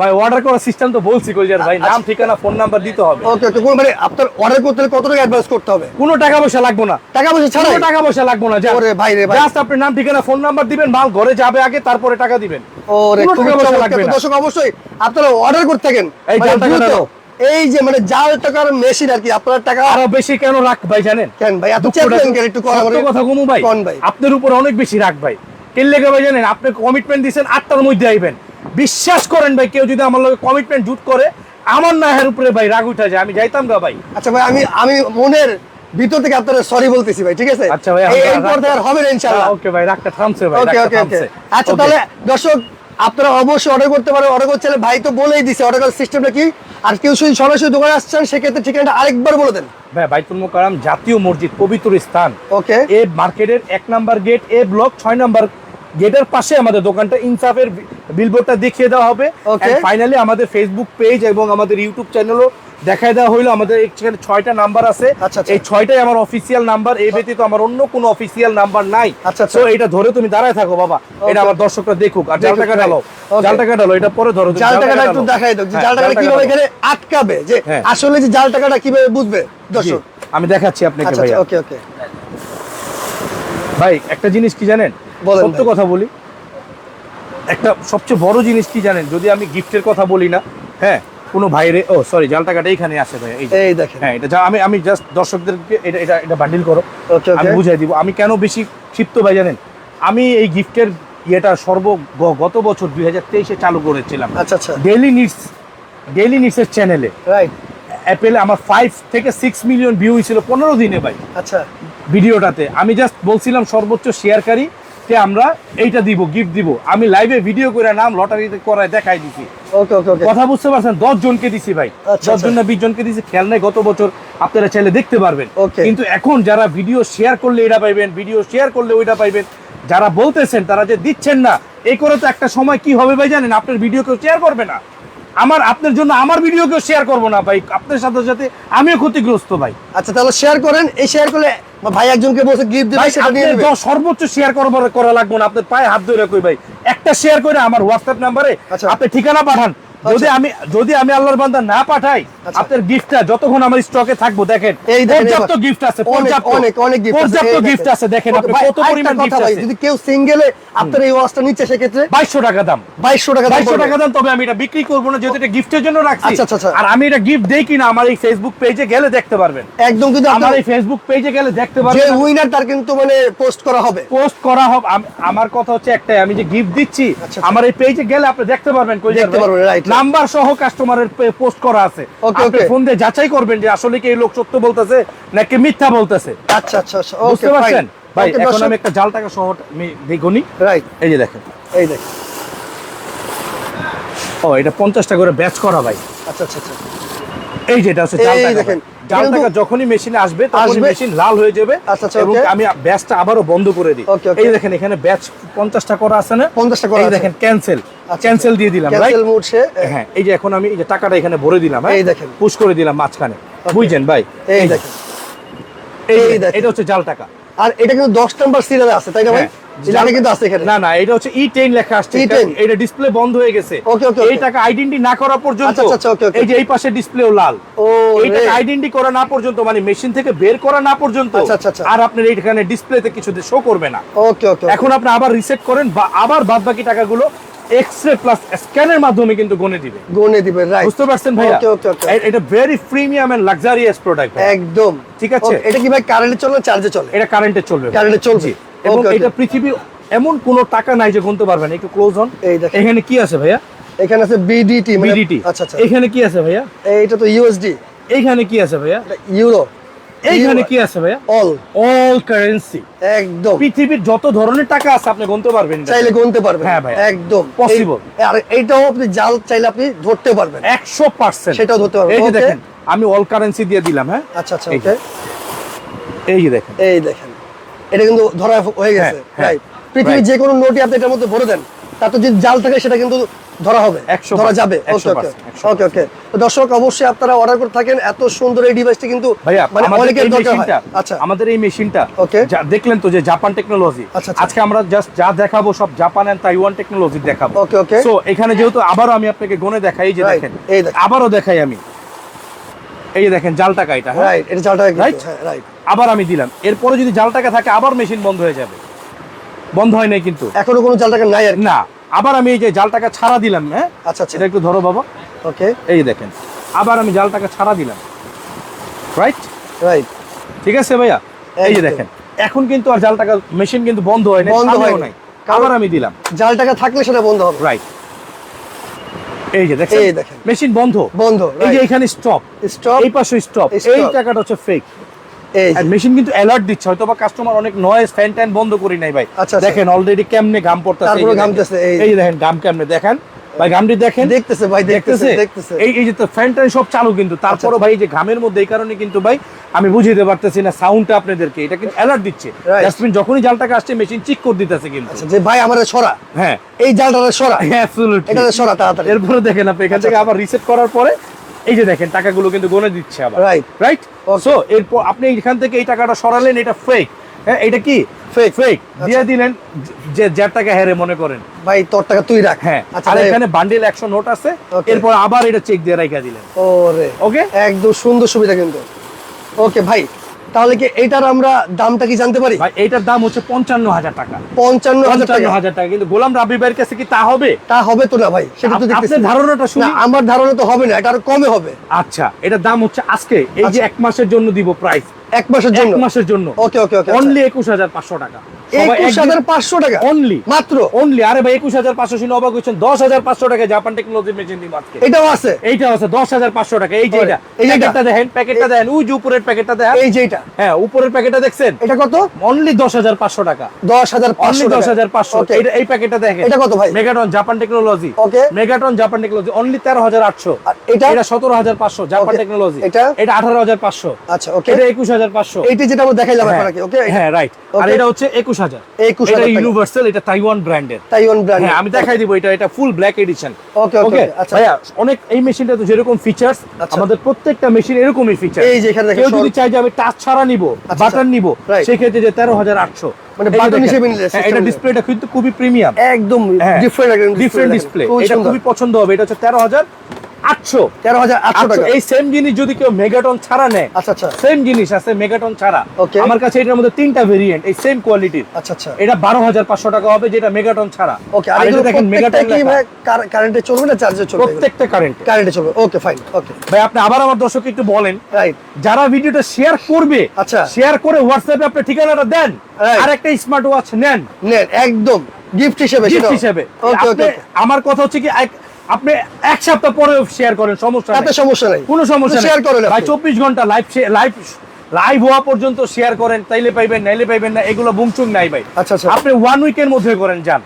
ভাই অর্ডার করার সিস্টেম তো বলছি ভাই নাম ঠিকানা ফোন নাম্বার দিতে হবে। ওকে ওকে কোন মানে আপনার অর্ডার করতে কত টাকা অ্যাডভান্স করতে হবে? কোনো টাকা পয়সা লাগবে না। টাকা পয়সা ছাড়া টাকা পয়সা লাগবে না ওরে ভাই রে ভাই। জাস্ট আপনার নাম ঠিকানা ফোন নাম্বার দিবেন মাল ঘরে যাবে আগে তারপরে টাকা দিবেন। ওরে টাকা পয়সা লাগবে না। দর্শক অবশ্যই আপনারা অর্ডার করতে থাকেন। এই মানে। দাও। এই যে মানে জাল টাকার মেশিন আর কি আপনার টাকা আরও বেশি কেন রাখ ভাই জানেন? কেন ভাই? এত কেন একটু কথা বলেন কথা কমু ভাই। কোন ভাই? আপনার উপর অনেক বেশি রাখ ভাই। কেন লেগে ভাই জানেন? আপনি কমিটমেন্ট দিয়েছেন আটটার মধ্যে আইবেন। বিশ্বাস করেন ভাই কেউ যদি আমার লগে কমিটমেন্ট জুট করে আমার নাহের উপরে ভাই রাগ উঠা যায়। আমি যাইতাম গা ভাই। আচ্ছা ভাই আমি আমি মনের ভিতর থেকে আপনারা সরি বলতেছি ভাই ঠিক আছে? আচ্ছা ভাই, এই- থেকে আর হবে না ইনশাআল্লাহ। ওকে ভাই রাগটা থামছে ভাই ওকে ওকে ওকে আচ্ছা তাহলে দর্শক আপনারা অবশ্যই অর্ডার করতে পারেন। অর্ডার করতে ভাই তো বলেই দিছে অর্ডার করার সিস্টেমটা কি? আর কেউ যদি সরাসরি দোকানে আসছেন সেক্ষেত্রে ঠিকানাটা আরেকবার বলে দেন। ভাই বাইতুল মোকাররম জাতীয় মসজিদ পবিত্র স্থান। ওকে এ মার্কেটের এক নাম্বার গেট এ ব্লক ছয় নাম্বার গেটের পাশে আমাদের দোকানটা ইনসাফের বিলবোর্ডটা দেখিয়ে দেওয়া হবে. ফাইনালি আমাদের ফেসবুক পেজ এবং আমাদের ইউটিউব চ্যানেলও দেখায় দেওয়া হইল। আমাদের এখানে ছয়টা নাম্বার আছে। আচ্ছা, আচ্ছা। এই ছয়টাই আমার অফিসিয়াল নাম্বার এই ব্যতীত আমার অন্য কোনো অফিসিয়াল নাম্বার নাই। আচ্ছা, আচ্ছা। তো এটা ধরে তুমি দাঁড়ায় থাকো বাবা। এটা আমার দর্শকরা দেখুক। আর জাল টাকা. ডালো জাল টাকা ডালো এটা পরে ধরো জাল টাকাটা একটু দেখাই দাও যে হ্যাঁ, জাল টাকাটা কীভাবে এখানে আটকাবে যে হ্যাঁ। আসলে যে জাল টাকাটা কীভাবে বুঝবে দর্শক? আমি দেখাচ্ছি আপনাকে আচ্ছা ওকে ওকে ভাই একটা জিনিস কি জানেন? সত্য কথা বলি। একটা সবচেয়ে বড় জিনিস কি জানেন? যদি আমি গিফটের কথা বলি না হ্যাঁ কোনো ভাইরে ও সরি জাল টাকাটা এইখানে আসে ভাই এই দেখেন। হ্যাঁ এটা যা- আমি আমি জাস্ট দর্শকদেরকে এটা এটা এটা বান্ডিল করো। আমি বুঝাই দিব। আমি কেন বেশি ক্ষিপ্ত ভাই জানেন? আমি এই গিফটের ইয়েটা সর্ব গত বছর দুই হাজার তেইশে চালু করেছিলাম। আচ্ছা আচ্ছা। ডেইলি নিডস ডেইলি নিডসের চ্যানেলে রাইট অ্যাপেলে আমার ফাইভ থেকে সিক্স মিলিয়ন ভিউ ছিল পনেরো দিনে ভাই। আচ্ছা। ভিডিওটাতে। আমি জাস্ট বলছিলাম সর্বোচ্চ শেয়ারকারী কে আমরা এইটা দিব গিফট দিব। আমি লাইভে ভিডিও করে নাম লটারিতে করায় দেখাই দিছি। ওকে ওকে ওকে কথা বুঝতে পারছেন? দশ জনকে দিছি ভাই। আচ্ছা, দশ আচ্ছা। জন না বিশ জনকে দিছি খেয়াল নাই গত বছর আপনারা চাইলে দেখতে পারবেন. কিন্তু এখন যারা ভিডিও শেয়ার করলে এটা পাইবেন ভিডিও শেয়ার করলে ওইটা পাইবেন। যারা বলতেছেন তারা যে দিচ্ছেন না এই করে তো একটা সময় কি হবে ভাই জানেন? আপনার ভিডিও কেউ শেয়ার করবে না। আমার আপনার জন্য আমার ভিডিও কেউ শেয়ার করব না ভাই। আপনার সাথে সাথে আমিও ক্ষতিগ্রস্ত ভাই। আচ্ছা তাহলে শেয়ার করেন। এই শেয়ার করলে ভাই একজনকে বলছে গিফট দিবে ভাই সেটা নিয়ে নেবে সর্বোচ্চ শেয়ার করবার করা লাগবে না আপনার পায়ে হাত ধরে কই ভাই একটা শেয়ার করে আমার হোয়াটসঅ্যাপ নম্বরে আচ্ছা। আপনি ঠিকানা পাঠান যদি আমি যদি আমি আল্লাহর বান্দা না পাঠাই আচ্ছা। আপনার গিফটটা যতক্ষণ আমার স্টকে থাকব দেখেন এই পর্যাপ্ত গিফট আছে পর্যাপ্ত। অনেক অনেক গিফট পর্যাপ্ত গিফট আছে দেখেন আপনি কত পরিমাণ গিফট আছে। যদি কেউ সিঙ্গেলে আপনার এই ওয়াচটা নিচ্ছে সেক্ষেত্রে বাইশশো টাকা দাম। বাইশশো টাকা দাম বাইশশো পড়বে। টাকা দাম তবে আমি এটা বিক্রি করব না যেহেতু এটা গিফটের জন্য রাখছি। আচ্ছা, আচ্ছা, আচ্ছা। আর আমি এটা গিফট দেই কিনা আমার এই ফেসবুক পেজে গেলে দেখতে পারবেন। একদম কিন্তু আমার এই ফেসবুক পেজে গেলে দেখতে যে উইনার তার কিন্তু মানে পোস্ট করা হবে। পোস্ট করা হবে। আমার কথা হচ্ছে একটাই আমি যে গিফট দিচ্ছি আচ্ছা। আমার এই পেজে গেলে আপনি দেখতে পারবেন দেখতে পারবেন, right. নাম্বার সহ কাস্টমারের পোস্ট করা আছে। আপনি ফোন দিয়ে যাচাই করবেন যে আসলে কি এই লোক সত্য বলতেছে নাকি মিথ্যা বলতেছে। আচ্ছা আচ্ছা আচ্ছা। বুঝতে পারছেন? ভাই এখন আমি একটা জাল টাকা সহ আমি দেখুনি। রাইট এই যে দেখেন। এই দেখেন। ও এটা পঞ্চাশটা করে ব্যাচ করা ভাই। আচ্ছা আচ্ছা আচ্ছা। এই যেটা হচ্ছে জাল দেখেন। জাল টাকা যখনই মেশিনে আসবে তখন মেশিন লাল হয়ে যাবে আচ্ছা, আচ্ছা, এবং আমি ব্যাচটা আবারও বন্ধ করে দিই. এই দেখেন এখানে ব্যাচ পঞ্চাশটা করা আছে না? 50টা করা দেখেন ক্যান্সেল আচ্ছা, ক্যান্সেল দিয়ে দিলাম ক্যান্সেল হ্যাঁ এই যে এখন আমি এই যে টাকাটা এখানে ভরে দিলাম হ্যাঁ? এই দেখেন। পুশ করে দিলাম মাঝখানে। বুঝছেন ভাই? এই দেখেন। এই। এটা হচ্ছে জাল টাকা। আর এটা কিন্তু 10 নাম্বার সিরিয়ালে আছে তাই না ভাই? হ্যাঁ। এটা কিন্তু আছে এখানে। না না এটা হচ্ছে ই টেন লেখা আসছে। E10 এটা- ডিসপ্লে বন্ধ হয়ে গেছে। ওকে ওকে এই টাকা আইডেন্টি না করা পর্যন্ত আচ্ছা, আচ্ছা. এই যে এই পাশে ডিসপ্লেও লাল। ও আইডেন্টি করা না পর্যন্ত মানে মেশিন থেকে বের করা না পর্যন্ত আচ্ছা। আর আপনার এইখানে ডিসপ্লেতে কিছু শো করবে না। ওকে ওকে এখন আপনি আবার রিসেট করেন বা আবার বাদ বাকি টাকাগুলো এক্সরে প্লাস স্ক্যানের মাধ্যমে কিন্তু গনে দিবে। গনে দিবে রাইট বুঝতে পারছেন ভাইয়া? ওকে ওকে ওকে এটা very premium and luxurious product একদম। ঠিক আছে। এটা কি ভাই কারেন্টে চলে চার্জে চলে? এটা কারেন্টে চলবে ভাই। কারেন্টে চলবে। এবং. এটা পৃথিবীর এমন কোনো টাকা নাই যে গুনতে পারবেন একটু ক্লোজ হন। এই এখানে কি আছে ভাইয়া? এখানে আছে বিডিটি বিডিটি আচ্ছা আচ্ছা। এখানে কি আছে ভাইয়া? এইটা তো ইউএসডি এইখানে কি আছে ভাইয়া? ইউরো এইখানে কি আছে ভাইয়া? অল অল কারেন্সি একদম। পৃথিবীর যত ধরনের টাকা আছে আপনি গুনতে পারবেন চাইলে গুনতে পারবেন। হ্যাঁ ভাই। একদম. এই- আর এইটাও আপনি জাল চাইলে আপনি ধরতে পারবেন। একশো পার্সেন্ট সেটাও ধরতে পারবেন। এই যে দেখেন আমি অল কারেন্সি দিয়ে দিলাম হ্যাঁ? আচ্ছা আচ্ছা এই ওকে এই যে দেখেন। এই দেখেন। এটা কিন্তু ধরা হয়ে গেছে হ্যাঁ, হ্যাঁ। রাইট পৃথিবীর. যে কোনো নোটই আপনি এটার মধ্যে ভরে দেন। তার তো যদি জাল থাকে সেটা কিন্তু ধরা হবে। ধরা যাবে। ওকে ওকে ওকে ওকে দর্শক অবশ্যই আপনারা অর্ডার করে থাকেন। এত সুন্দর এই ডিভাইসটি কিন্তু মানে অনেকের দরকার হয়। আচ্ছা। আমাদের এই মেশিনটা. যা- দেখলেন তো যে জাপান টেকনোলজি আচ্ছা, আচ্ছা। আজকে আমরা জাস্ট যা দেখাবো সব জাপান এন্ড তাইওয়ান টেকনোলজি দেখাবো। ওকে ওকে সো এখানে যেহেতু আবারও আমি আপনাকে গনে দেখাই যে দেখেন। আবারও দেখাই আমি। এই দেখেন জাল টাকা এটা হ্যাঁ? রাইট এটা জালটা Right? রাইট হ্যাঁ রাইট আবার আমি দিলাম। এরপরে যদি জাল টাকা থাকে আবার মেশিন বন্ধ হয়ে যাবে। বন্ধ হয় নাই কিন্তু। এখনও কোনো জাল টাকা নাই আর না। আবার আমি এই যে জালটাকে ছাড়া দিলাম হ্যাঁ? আচ্ছা আচ্ছা। এটা একটু ধরো বাবা। ওকে। এই যে দেখেন আবার আমি জালটাকে ছাড়া দিলাম। রাইট রাইট ঠিক আছে ভাইয়া? এই যে দেখেন এখন কিন্তু আর জাল টাকা মেশিন কিন্তু বন্ধ হয় না বন্ধ হয়নি। নাই। আবার আমি দিলাম। জালটাকে থাকলে সেটা বন্ধ হবে। রাইট এই যে দেখেন এই দেখেন। মেশিন বন্ধ। বন্ধ এই যে এখানে স্টপ স্টপ এই পাশে স্টপ. এই টাকাটা হচ্ছে ফেক আর মেশিন কিন্তু অ্যালার্ট দিচ্ছে। হয়তো বা কাস্টমার অনেক নয়েজ ফ্যান ট্যান বন্ধ করি নাই ভাই। আচ্ছা, আচ্ছা। দেখেন অলরেডি কেমনে গাম পড়তেছে তারপরে এই দেখেন। ঘামতেছে, এই। এই দেখেন গাম কেমনে দেখেন। ভাই গামটি দেখেন। দেখতেছে ভাই দেখতেছে দেখতেছে? এই এই যে তো ফ্যান ট্যান সব চালু কিন্তু। তারপরও ভাই যে ঘামের মধ্যে এই কারণে কিন্তু ভাই আমি বুঝিতে পারতেছি না সাউন্ডটা আপনাদেরকে। এটা কিন্তু অ্যালার্ট দিচ্ছে। Right. যখনই জালটাকে আসছে মেশিন চিক করে দিতেছে কিন্তু। আচ্ছা যে ভাই আমার সরা। হ্যাঁ। এই জালটা সরা। অ্যাবসলিউটলি এটা সরা তাড়াতাড়ি। এরপরে দেখেন আপনি এখান থেকে আচ্ছা। আবার রিসেট করার পরে এই যে দেখেন টাকাগুলো কিন্তু গনে দিচ্ছে আবার। রাইট রাইট সো এরপর আপনি এখান থেকে এই টাকাটা সরালেন এটা ফেক হ্যাঁ এটা কি? ফেক ফেক আচ্ছা। দিয়ে দিলেন যে যার টাকা হেরে মনে করেন। ভাই তোর টাকা তুই রাখ। হ্যাঁ। আচ্ছা আর এখানে বান্ডিল একশো নোট আছে। এরপর আবার এটা চেক দিয়ে রাখা দিলেন। ওরে। ওকে একদম সুন্দর সুবিধা কিন্তু। ওকে ভাই। তাহলে কি এটার আমরা দামটা কি জানতে পারি? ভাই এইটার দাম হচ্ছে পঞ্চান্ন হাজার টাকা। পঞ্চান্ন হাজার টাকা। কিন্তু গোলাম রাবি ভাইয়ের কাছে কি তা হবে? তা হবে তো না ভাই সেটা তো আপনার ধারণাটা শুনি। আমার ধারণা তো হবে না এটা আরও কমে হবে। আচ্ছা এটার দাম হচ্ছে আজকে। এই যে আচ্ছা। এক মাসের জন্য দিব প্রাইস এক মাসের জন্য? মাসের জন্য। ওকে ওকে ওকে অনলি একুশ হাজার পাঁচশো টাকা। একুশ হাজার পাঁচশো টাকা? অনলি মাত্র? অনলি আরে ভাই একুশ হাজার পাঁচশো শুনে অবাক হচ্ছেন দশ হাজার পাঁচশো টাকা জাপান টেকনোলজি মেশিন দিব আজকে এটাও আছে। এইটা আছে দশ হাজার পাঁচশো টাকা। এই যে এটা। এই যে এটা? প্যাকেটটা দেখেন প্যাকেটটা দেখেন। ওই যে উপরের প্যাকেটটা দেখেন। এই যে এটা। হ্যাঁ উপরের প্যাকেটটা দেখছেন? এটা কত? অনলি দশ হাজার পাঁচশো টাকা। দশ হাজার অনলি দশ হাজার পাঁচশো। এটা এই প্যাকেটটা দেখেন। এটা কত ভাই? Megaton Japan technology Okay. Megaton Japan technology only তেরো হাজার আটশো। এটা? এটা সতেরো হাজার পাঁচশো জাপান টেকনোলজি এটা? এটা আঠারো হাজার পাঁচশো। আচ্ছা ওকে। এটা একুশ হাজার পাঁচশো এইটা যেটা আমরা দেখাইলাম এখন ওকে হ্যাঁ রাইট আর এটা হচ্ছে একুশ হাজার। 21,000 এটা ইউনিভার্সাল এটা তাইওয়ান ব্র্যান্ডের তাইওয়ান ব্র্যান্ড হ্যাঁ আমি দেখাই দিব এটা এটা ফুল ব্ল্যাক এডিশন ওকে ওকে আচ্ছা। ভাইয়া অনেক এই মেশিনটা তো যেরকম ফিচার্স আচ্ছা। আমাদের প্রত্যেকটা মেশিন এরকমই ফিচার এই যে এখানে দেখেন কেউ যদি চাই যে আমি টাচ ছাড়া নিব আচ্ছা, বাটন নিব Right. সেক্ষেত্রে যে তেরো হাজার আটশো। মানে button হিসেবে নিলে এটা ডিসপ্লেটা কিন্তু খুবই প্রিমিয়াম একদম হ্যাঁ। ডিফারেন্ট একটা ডিফারেন্ট ডিসপ্লে এটা খুবই পছন্দ হবে এটা হচ্ছে তেরো হাজার। আটশো। তেরো হাজার আটশো টাকা। এই সেম জিনিস যদি কেউ মেগাটন ছাড়া নেয় আচ্ছা আচ্ছা। সেম জিনিস আছে মেগাটন ছাড়া। Okay. আমার কাছে এটার মধ্যে তিনটা ভেরিয়েন্ট এই সেম কোয়ালিটির আচ্ছা আচ্ছা। এটা বারো হাজার পাঁচশো টাকা হবে যেটা মেগাটন ছাড়া। ওকে আর এটা দেখেন মেগাটন কি ভাই? কারেন্টে চলবে না চার্জে চলবে? প্রত্যেকটা কারেন্ট কারেন্টে চলবে। ওকে ফাইন ওকে ভাই আপনি আবার আমার দর্শক একটু বলেন। রাইট যারা ভিডিওটা শেয়ার করবে আচ্ছা। শেয়ার করে হোয়াটসঅ্যাপে আপনি ঠিকানাটা দেন আর একটা স্মার্ট ওয়াচ নেন। নেন একদম। গিফট হিসেবে গিফট হিসেবে। ওকে ওকে আমার কথা হচ্ছে কি আপনি এক সপ্তাহ পরে শেয়ার করেন সমস্যা এত সমস্যা নাই কোনো সমস্যা শেয়ার করেন ভাই। চব্বিশ ঘণ্টা লাইভ লাইভ লাইভ হওয়া পর্যন্ত শেয়ার করেন তাইলে পাইবেন নাইলে পাইবেন না এগুলো বুংচুং নাই ভাই আচ্ছা, আচ্ছা। আপনি ওয়ান উইকের মধ্যে করেন যান.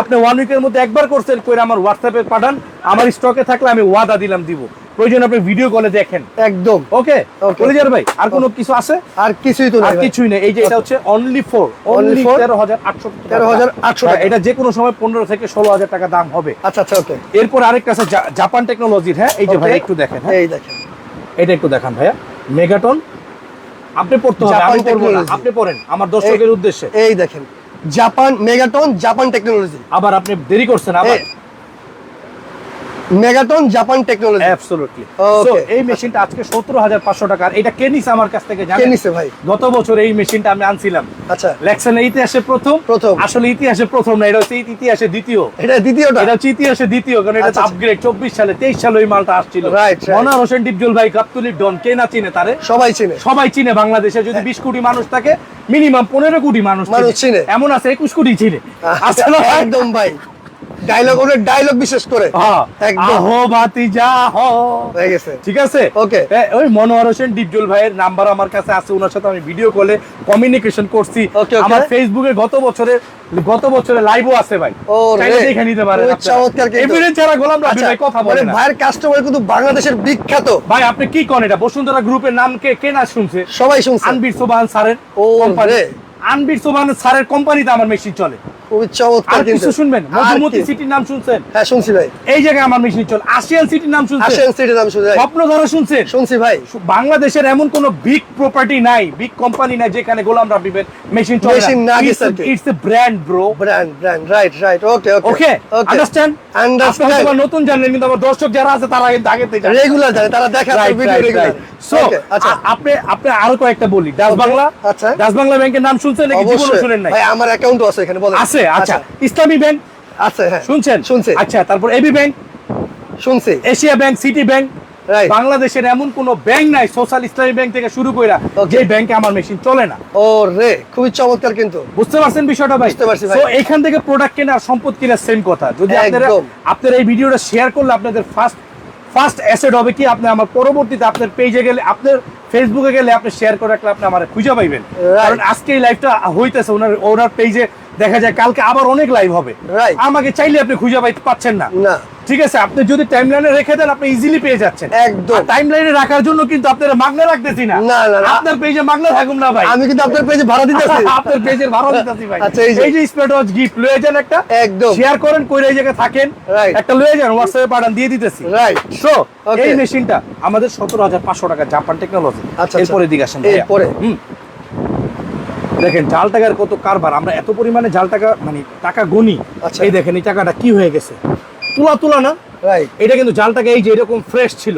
আপনি ওয়ান উইকের মধ্যে একবার করছেন কইরা আমার হোয়াটসঅ্যাপে পাঠান আমার স্টকে থাকলে আমি ওয়াদা দিলাম দিব প্রয়োজন আপনি ভিডিও কলে দেখেন। একদম। ওকে. কলিজার ভাই আর কোনো কিছু আছে? আর কিছুই তো আর কিছুই নেই। এই যে এটা হচ্ছে অনলি ফোর অনলি তেরো হাজার আটশো 13,800 টাকা। এটা যে কোনো সময় পনেরো থেকে ষোলো হাজার টাকা দাম হবে। আচ্ছা আচ্ছা ওকে এরপর আরেকটা আছে জাপান টেকনোলজির হ্যাঁ? এই যে ভাই একটু দেখেন হ্যাঁ? এই দেখেন। এটা একটু দেখান ভাইয়া। মেগাটন আপনি পড়তে হবে আমি পড়ব না আপনি পড়েন আমার দর্শকের উদ্দেশ্যে। এই দেখেন। জাপান মেগাটন জাপান টেকনোলজি আবার আপনি দেরি করছেন আবার। Megaton Japan technology absolutely so এই মেশিনটা আজকে সত্তর হাজার পাঁচশো টাকা আর এটা কে নিছে আমার কাছ থেকে কে জানেন নিছে ভাই? গত বছর এই মেশিনটা আমি আনছিলাম। আচ্ছা। লেকশনের ইতিহাসে প্রথম। প্রথম। আসলে ইতিহাসে প্রথম না এটা হচ্ছে ইতিহাসে দ্বিতীয়। এটা দ্বিতীয়টা? এটা হচ্ছে ইতিহাসে দ্বিতীয় কারণ এটা আচ্ছা, আচ্ছা। আপগ্রেড চব্বিশ সালে তেইশ সালে ওই মালটা আসছিল। Right. হোসেন ডিপজল ভাই গাবতুলির ডন কে না চিনে তারে? সবাই চিনে। সবাই চিনে বাংলাদেশে। যদি বিশ কোটি মানুষ থাকে মিনিমাম পনেরো কোটি মানুষ চিনে। এমন আছে একুশ কোটি চিনে। না ভাই? একদম ভাই। ডায়লগ ওদের ডায়লগ বিশেষ করে। একদম। আহো বাতি হো হয়ে গেছে। ঠিক আছে. এ, ওই মনোহর হোসেন ডিপজল ভাইয়ের নাম্বার আমার কাছে আছে ওনার সাথে আমি ভিডিও কলে কমিউনিকেশন করছি. আমার ফেসবুকে গত বছরে গত বছরে লাইভও আছে ভাই। ও দেখে নিতে পারেন ছাড়া গোলাম আচ্ছা ভাই কথা মানে বলে ভাইয়ের কাস্টমার কিন্তু বাংলাদেশের বিখ্যাত। ভাই আপনি কি করেন এটা? বসুন্ধরা গ্রুপের নাম কে কে না শুনছে? সবাই শুনছে। আনবির সোবান স্যারের ও আনবির সোবান স্যারের কোম্পানিতে আমার মেশিন চলে। খুবই চমৎকার কিন্তু। শুনবেন? মধুমতি সিটির নাম শুনছেন? হ্যাঁ শুনছি ভাই। এই জায়গায় আমার মেশিন চলে আশিয়ান সিটির নাম শুনছেন? আসেন সিটির নাম শুনছি ভাই। শুনছেন? শুনছি ভাই। বাংলাদেশের এমন কোন বিগ প্রপার্টি নাই বিগ কোম্পানি নাই যেখানে গোলাম রাব্বিবের মেশিন চলে Machine না গেছে আর কি। It's a brand bro brand brand right right okay okay okay understand understand নতুন জানলেন কিন্তু আমার দর্শক যারা আছে তারা কিন্তু আগে থেকে রেগুলার জানে তারা দেখে ভিডিও রেগুলার right. আচ্ছা। আপনি আপনি আরও কয়েকটা বলি। Okay, বাংলা আচ্ছা। ডাচ বাংলা ব্যাংকের নাম শুনছেন নাকি? জীবনে শুনেন নাই? ভাই আমার অ্যাকাউন্ট আছে এখানে বলেন। আছে? আচ্ছা। ইসলামী ব্যাংক? আছে হ্যাঁ। শুনছেন? শুনছি। আচ্ছা তারপর এবি ব্যাংক? শুনছি। Asia bank city bank? বাংলাদেশের এমন কোন ব্যাংক নাই সোশ্যাল ইসলামী ব্যাংক থেকে শুরু করে যে ব্যাংকে আমার মেশিন চলে না। ও রে খুবই চমৎকার কিন্তু। বুঝতে পারছেন বিষয়টা ভাই? বুঝতে পারছি ভাই। এখান থেকে প্রোডাক্ট কেনা সম্পদ কেনার সেম কথা। যদি আপনারা আপনারা এই ভিডিওটা শেয়ার করলে আপনাদের ফার্স্ট ফার্স্ট অ্যাসেট হবে কি আপনি আমার পরবর্তীতে আপনার পেজে গেলে আপনার ফেসবুকে গেলে আপনি শেয়ার করে রাখলে আপনি আমার খুঁজে পাইবেন। কারণ আজকে এই লাইভটা হইতেছে ওনার ওনার পেজে দেখা যায় কালকে আবার অনেক লাইভ হবে। আমাকে চাইলে আপনি খুঁজে পাই পাচ্ছেন না। না। ঠিক আছে আপনি যদি টাইম লাইনে রেখে দেন আপনি ইজিলি পেয়ে যাচ্ছেন। একদম। টাইম লাইনে রাখার জন্য কিন্তু আপনারা মাগনা রাখতেছি না। না, না। আপনার পেজে মাগনা থাকুন না ভাই। আমি কিন্তু আপনার পেজে ভাড়া দিতেছি। আপনার পেজের ভাড়া দিতেছি ভাই। আচ্ছা, এই যে- স্পেড ওয়াচ গিফট লয়ে যান একটা। একদম। শেয়ার করেন কইরা এই জায়গায় থাকেন. একটা লয়ে যান হোয়াটসঅ্যাপে পাঠান দিয়ে দিতেছি। Right so. এই মেশিনটা আমাদের সতেরো হাজার পাঁচশো টাকা জাপান টেকনোলজি আচ্ছা, এরপরে দিকে আসেন। এরপরে? হুম। দেখেন জাল টাকার কত কারবার? আমরা এত পরিমাণে জাল টাকা মানে টাকা গনি। আচ্ছা। এই দেখেন এই টাকাটা কি হয়ে গেছে? তুলা তুলা না? রাইট এটা কিন্তু জাল টাকা এই যে এরকম ফ্রেশ ছিল।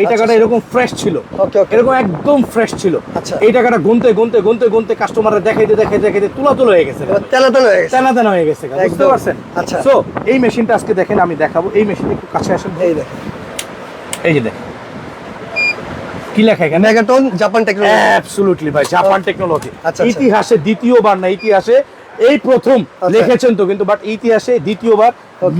এই আচ্ছা, টাকাটা আচ্ছা। এরকম ফ্রেশ ছিল। ওকে ওকে এরকম একদম ফ্রেশ ছিল। আচ্ছা। এই টাকাটা গুনতে গুনতে গুনতে গুনতে কাস্টমাররা দেখাইতে দেখাইতে দেখাইতে তুলা তুলা হয়ে গেছে। তেলা তেলা হয়ে হয়ে গেছে বুঝতে পারছেন? আচ্ছা। সো এই মেশিনটা আজকে দেখেন আমি দেখাবো। এই মেশিনে একটু কাছে আসেন। এই দেখেন। এই যে দেখেন। কি লেখা এখানে মেগাটন জাপান টেকনোলজি অ্যাবসলিউটলি ভাই জাপান টেকনোলজি আচ্ছা, আচ্ছা। ইতিহাসে দ্বিতীয়বার না ইতিহাসে এই প্রথম আচ্ছা। লিখেছেন তো কিন্তু বাট ইতিহাসে দ্বিতীয়বার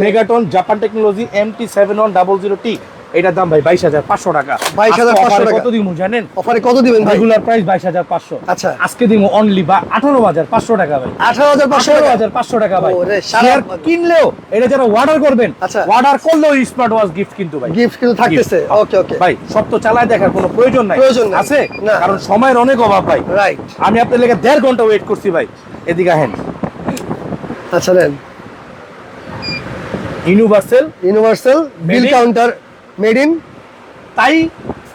Megaton Japan technology M T seven one double zero T এটার দাম ভাই বাইশ হাজার পাঁচশো টাকা। 22,500 আজকে offer এ টাকা। কত দিব জানেন? অফারে কত দিবেন রেগুলার প্রাইস বাইশ হাজার পাঁচশো। আচ্ছা। আজকে দিব অনলি বা আঠারো হাজার পাঁচশো টাকা ভাই। আঠারো হাজার পাঁচশো হাজার পাঁচশো টাকা ভাই। শেয়ার কিনলেও এটা যারা অর্ডার করবেন আচ্ছা। অর্ডার করলেও স্মার্ট ওয়াচ গিফট কিন্তু ভাই। গিফট কিন্তু থাকতেছে। ওকে ওকে ভাই সব তো চালায় দেখার কোনো প্রয়োজন নাই। প্রয়োজন আছে? না। কারণ সময়ের অনেক অভাব ভাই। রাইট আমি আপনার লেগে দেড় ঘণ্টা ওয়েট করছি ভাই। এদিকে আহেন। আচ্ছা নেন। Universal universal bill counter made in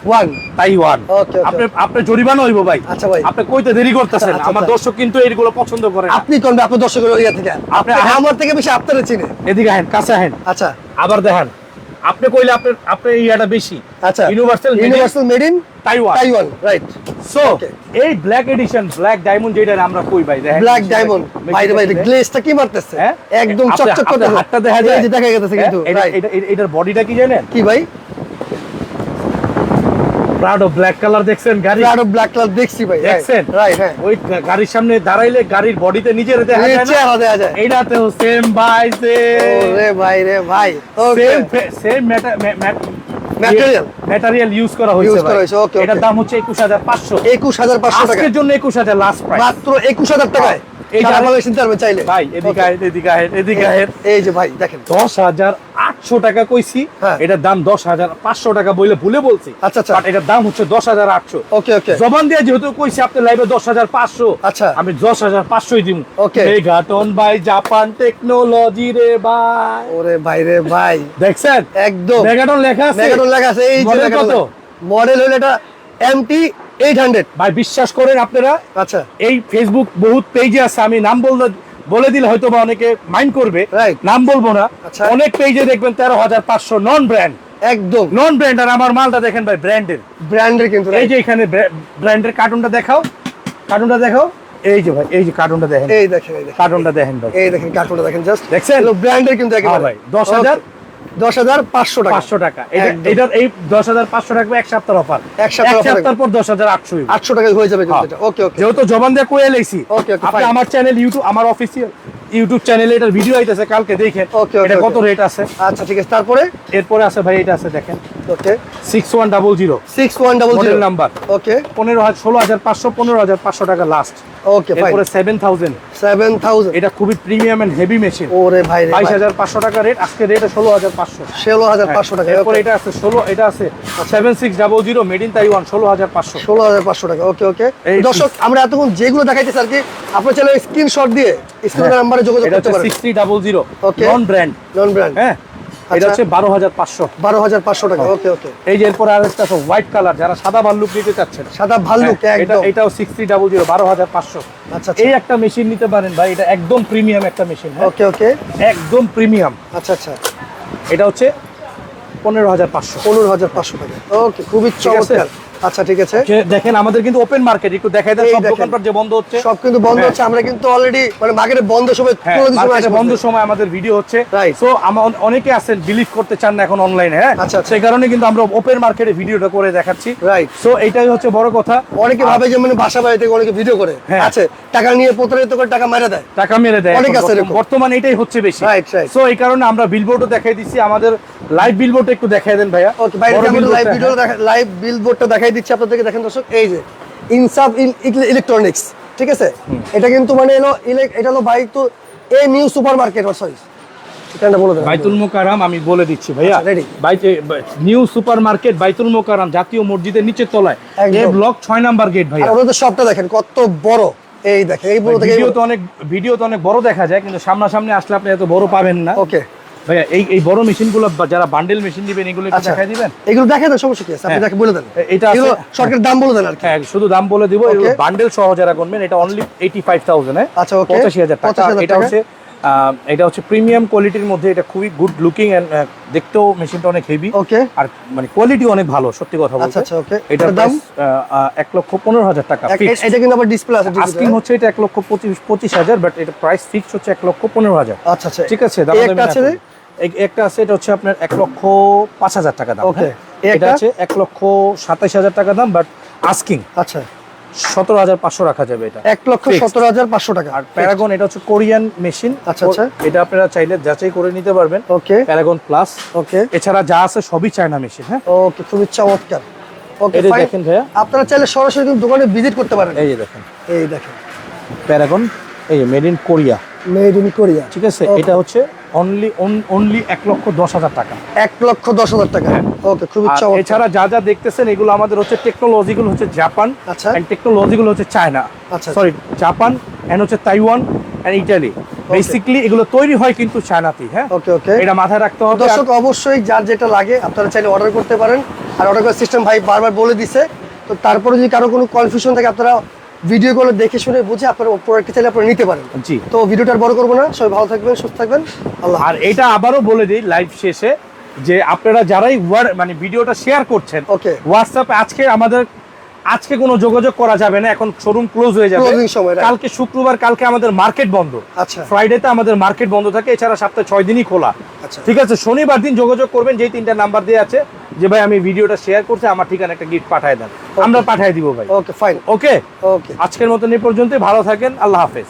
Taiwan Taiwan one okay. আপনি আপনি জরিমানা হইব ভাই। আচ্ছা ভাই। আপনি কইতে দেরি করতেছেন। আচ্ছা, আমার আচ্ছা। দর্শক কিন্তু এইগুলো পছন্দ করে আপনি কোন আপনার দর্শক ইয়া থেকে। আপনি- আমার থেকে বেশি আপনারা চিনে। এদিকে আহেন কাছে আহেন। আচ্ছা। আবার দেখেন। আপনি কইলে আপনার আপনার ইয়াটা বেশি। আচ্ছা universal universal made in Taiwan Taiwan right so এই ব্ল্যাক এডিশন ব্ল্যাক ডায়মন্ড যেটা আমরা কই ভাই দেখেন ব্ল্যাক ডায়মন্ড বাইরে বাইরে গ্লেজটা কি মারতেছে? হ্যাঁ? একদম চকচক করে হাতটা দেখা যায়? যে দেখা গেছে কিন্তু হ্যাঁ? এটা- এটা- এটার বডিটা কি জানেন? কি ভাই? প্রাডো ব্ল্যাক কালার দেখছেন গাড়ি? আরও ব্ল্যাক কালার দেখছি ভাই দেখছেন? রাইট হ্যাঁ ওই গাড়ির সামনে দাঁড়াইলে গাড়ির বডিতে নিজের দেখা যায় না? দেয়া যায় এইটাতেও সেম বাই ওরে ভাই রে ভাই same same Material? Material use করা হয়েছে okay, এটার দাম হচ্ছে একুশ হাজার পাঁচশো। একুশ হাজার পাঁচশো টাকা। আজকের জন্য একুশ হাজার লাস্ট প্রাইস মাত্র একুশ হাজার টাকায়। এই সারা যে- বাংলাদেশ নিতে পারবেন চাইলে। ভাই এদিকে এদিকে আহেন, এদিকে আহেন। এই যে ভাই দেখেন। দশ হাজার আট আটশো টাকা কইছি। হ্যাঁ। এটার দাম দশ হাজার পাঁচশো টাকা বলে ভুলে বলছি। আচ্ছা, আচ্ছা। বাট এটার দাম হচ্ছে দশ হাজার আটশো। ওকে ওকে। জবান দিয়ে যেহেতু কইছি আপনি লাইভে দশ হাজার পাঁচশো। আচ্ছা। আমি দশ হাজার পাঁচশোই দিব Okay. Megaton by Japan technology রে ভাই। ওরে ভাই রে ভাই। দেখছেন? একদম। মেগাটন লেখা আছে? মেগাটন লেখা আছে। এই যে কত? মডেল হলো এটা এমটি এইট হান্ড্রেড ভাই বিশ্বাস করেন আপনারা? আচ্ছা। এই ফেসবুক বহুত পেজে আছে আমি নাম বললে বলে দিলে হয়তো বা অনেকে মাইন্ড করবে। নাম বলব না। আচ্ছা। অনেক পেজে দেখবেন তেরো হাজার পাঁচশো নন ব্র্যান্ড একদম। নন ব্র্যান্ড আর আমার মালটা দেখেন ভাই ব্র্যান্ডের ব্র্যান্ডের কিন্তু এই যে এখানে ব্র্যান্ডের কার্টুনটা দেখাও। কার্টুনটা দেখাও। এই যে ভাই এই যে কার্টুনটা দেখেন। এই দেখেন কার্টুনটা দেখেন। ভাই। এই দেখেন কার্টুনটা দেখেন জাস্ট দেখছেন? ব্র্যান্ডের কিন্তু হ্যাঁ একেবারে। ভাই, 10,000 দশ হাজার পাঁচশো টাকা। পাঁচশো টাকা। এটা এই দশ হাজার পাঁচশো টাকা এক সপ্তাহ অফার এক সপ্তাহ পর দশ হাজার আটশো আটশো টাকায় হয়ে যাবে কিন্তু। এটা। ওকে ওকে। যেহেতু জবান দিয়ে কয়ে লেছি Okay, okay, আপনি আমার চ্যানেল ইউটিউব আমার অফিসিয়াল ইউটিউব চ্যানেলে এটার ভিডিও আইতেছে কালকে দেখেন। এটা কত রেট আছে? আচ্ছা ঠিক আছে। তারপরে? এরপরে আছে ভাই এটা আছে দেখেন। Okay. Six one double zero six one double zero number okay. পনেরো হাজার ষোলো হাজার পাঁচশো পনেরো হাজার পাঁচশো টাকা লাস্ট ওকে ফাইন এরপরে সেভেন থাউজেন্ড সেভেন থাউজেন্ড এটা খুবই প্রিমিয়াম এন্ড হেভি মেশিন ওরে ভাই রে বাইশ ভাই হাজার পাঁচশো টাকা রেট আজকে রেট ষোলো হাজার পাঁচশো। ষোলো হাজার পাঁচশো টাকা এরপর এটা আছে ষোলো এটা আছে seven six double zero made in Taiwan ষোলো হাজার পাঁচশো। ষোলো হাজার পাঁচশো টাকা ওকে ওকে দর্শক আমরা এতক্ষণ যেগুলো দেখাইতেছি আর কি আপনার চ্যানেল স্ক্রিনশট দিয়ে স্ক্রিনের নাম্বারে যোগাযোগ হ্যাঁ। করতে পারেন। Six three double zero Okay. Non brand non brand হ্যাঁ। এটা আচ্ছা। হচ্ছে বারো হাজার পাঁচশো। বারো হাজার পাঁচশো টাকা ওকে ওকে। এই যে এরপর আর একটা আছে হোয়াইট কালার যারা সাদা ভাল্লুক নিতে চাচ্ছেন। সাদা ভাল্লুক হ্যাঁ, এটা একদম। এটাও সিক্স থ্রি ডাবল জিরো বারো হাজার পাঁচশো। আচ্ছা এই একটা মেশিন নিতে পারেন ভাই এটা একদম প্রিমিয়াম একটা মেশিন ওকে ওকে। একদম প্রিমিয়াম আচ্ছা আচ্ছা। এটা হচ্ছে পনেরো হাজার পাঁচশো। পনেরো হাজার পাঁচশো টাকা। ওকে খুবই? চমৎকার। আচ্ছা ঠিক আছে। দেখেন আমাদের কিন্তু ওপেন মার্কেট একটু দেখাই দেন সব দোকানপাট যে বন্ধ হচ্ছে। সব কিন্তু বন্ধ হ্যাঁ। হচ্ছে আমরা কিন্তু অলরেডি মানে মার্কেটে বন্ধ সময় হ্যাঁ বন্ধ সময় আমাদের ভিডিও হচ্ছে। সো অনেকে আছেন বিলিভ করতে চান না এখন অনলাইনে হ্যাঁ? আচ্ছা, আচ্ছা। সেই কারণে কিন্তু আমরা ওপেন মার্কেটে ভিডিওটা করে দেখাচ্ছি। রাইট সো এটাই হচ্ছে বড় কথা। অনেকে ভাবে যে মানে বাসা বাড়ি থেকে অনেকে ভিডিও করে। হ্যাঁ। আছে টাকা নিয়ে প্রতারিত করে টাকা মেরে দেয়। টাকা মেরে দেয়। অনেক আছে বর্তমান- এটাই হচ্ছে বেশি। Right, right. সো এই কারণে আমরা বিলবোর্ডও দেখাই দিচ্ছি। আমাদের লাইভ বিলবোর্ড একটু দেখাই দেন ভাইয়া। ওকে billboard লাইভ ভিডিও হ্যাঁ। লাইভ বিলবোর্ডটা দেখাই দিচ্ছি আপনাদেরকে দেখেন দর্শক এই যে ইনসাফ ইলেকট্রনিক্স ঠিক আছে? এটা কিন্তু মানে এলো এটা হলো বাইক তো a new super market sorry এখানটা বলে দেন বাইতুল মোকারাম আমি বলে দিচ্ছি ভাইয়া। আচ্ছা, নিউ সুপার মার্কেট বাইতুল মোকারাম জাতীয় মসজিদের নিচের তলায়। এ ব্লক ছয় নাম্বার গেট সবটা দেখেন কত বড়। এই দেখেন এই বড় ভিডিও তো অনেক ভিডিও তো অনেক বড় দেখা যায় কিন্তু সামনাসামনি আসলে আপনি এত বড় পাবেন না। ওকে। ভাইয়া এই এই বড় মেশিনগুলো যারা বান্ডেল মেশিন দিবেন এগুলো একটু আচ্ছা। দেখাই দিবেন? এগুলো দেখেন না সমস্যা কি আছে? আপনি হ্যাঁ। দেখে বলে দেন। এটা সরকারের দাম বলে দেন আর হ্যাঁ শুধু দাম বলে দিব. বান্ডেল সহ যারা করবেন এটা অনলি এইটি ফাইভ থাউজেন্ড আচ্ছা. পঁচাশি হাজার টাকা। এটা হচ্ছে এটা হচ্ছে প্রিমিয়াম কোয়ালিটির মধ্যে এটা খুবই গুড লুকিং এন্ড দেখতেও মেশিনটা অনেক হেভি ওকে আর মানে কোয়ালিটি অনেক ভালো সত্যি কথা বলতে। আচ্ছা আচ্ছা ওকে এটার দাম? দাম এক লক্ষ পনেরো হাজার টাকা এটা কিন্তু আবার ডিসপ্লে আছে আস্কিং হচ্ছে এটা এক লক্ষ পঁচিশ পঁচিশ হাজার বাট এটা প্রাইস ফিক্স হচ্ছে এক লক্ষ পনেরো হাজার। আচ্ছা আচ্ছা। ঠিক আছে দামাদামি একটা আছে একটা আছে এটা হচ্ছে আপনার এক লক্ষ পাঁচ হাজার টাকা দাম Okay. হ্যাঁ? এটা? আছে এক লক্ষ সাতাইশ হাজার টাকা দাম বাট আস্কিং আচ্ছা। সতেরো হাজার পাঁচশো রাখা যাবে এটা। এক লক্ষ সতেরো হাজার পাঁচশো টাকা। আর প্যারাগন এটা হচ্ছে কোরিয়ান মেশিন আচ্ছা, আচ্ছা। এটা আপনারা চাইলে যাচাই করে নিতে পারবেন। ওকে প্যারাগন প্লাস ওকে এছাড়া যা আছে সবই চায়না মেশিন হ্যাঁ? ওকে খুবই চমৎকার। ওকে দেখেন ভাইয়া। আপনারা চাইলে সরাসরি দোকানে ভিজিট করতে পারেন। এই দেখেন। এই দেখেন। প্যারাগন এই made in Korea made in Korea ঠিক আছে? এটা হচ্ছে অনলি অনলি এক লক্ষ দশ হাজার টাকা। এক লক্ষ দশ হাজার টাকা। ওকে খুবই আর এছাড়া যা যা দেখতেছেন এগুলো আমাদের হচ্ছে টেকনোলজি গুলো হচ্ছে জাপান আচ্ছা। এন্ড টেকনোলজি হচ্ছে চায়না আচ্ছা। সরি জাপান এন্ড হচ্ছে তাইওয়ান এন্ড ইটালি বেসিক্যালি এগুলো তৈরি হয় কিন্তু চায়নাতেই হ্যাঁ? ওকে ওকে এটা মাথায় রাখতে হবে। দর্শক অবশ্যই যার যেটা লাগে আপনারা চাইলে অর্ডার করতে পারেন। আর অর্ডার করার সিস্টেম ভাই বারবার বলে দিছে। তো তারপরে যদি কারও কোনো কনফিউশন থাকে আপনারা ভিডিও গুলো দেখে শুনে বুঝে আপনার প্রোডাক্ট চাইলে আপনারা নিতে পারেন। জি। তো ভিডিওটা বড় করব না সবাই ভালো থাকবেন সুস্থ থাকবেন। আল্লাহ আর এটা আবারও বলে দিই লাইভ শেষে যে আপনারা যারাই মানে ভিডিওটা শেয়ার করছেন ওকে হোয়াটসঅ্যাপে আজকে আমাদের আজকে কোনো যোগাযোগ করা যাবে না এখন শোরুম ক্লোজ হয়ে যাবে. কালকে শুক্রবার কালকে আমাদের মার্কেট বন্ধ। আচ্ছা। ফ্রাইডে ফ্রাইডেতে আমাদের মার্কেট বন্ধ থাকে এছাড়া সপ্তাহে ছয় দিনই খোলা। আচ্ছা। ঠিক আছে শনিবার দিন যোগাযোগ করবেন যেই তিনটা নাম্বার দিয়ে আছে যে ভাই আমি ভিডিওটা শেয়ার করছি আমার ঠিকানা একটা গিফট পাঠায় দেন। আমরা পাঠিয়ে দিব ভাই। ওকে ফাইন ওকে ওকে আজকের মতন এই পর্যন্তই ভালো থাকেন আল্লাহ হাফেজ।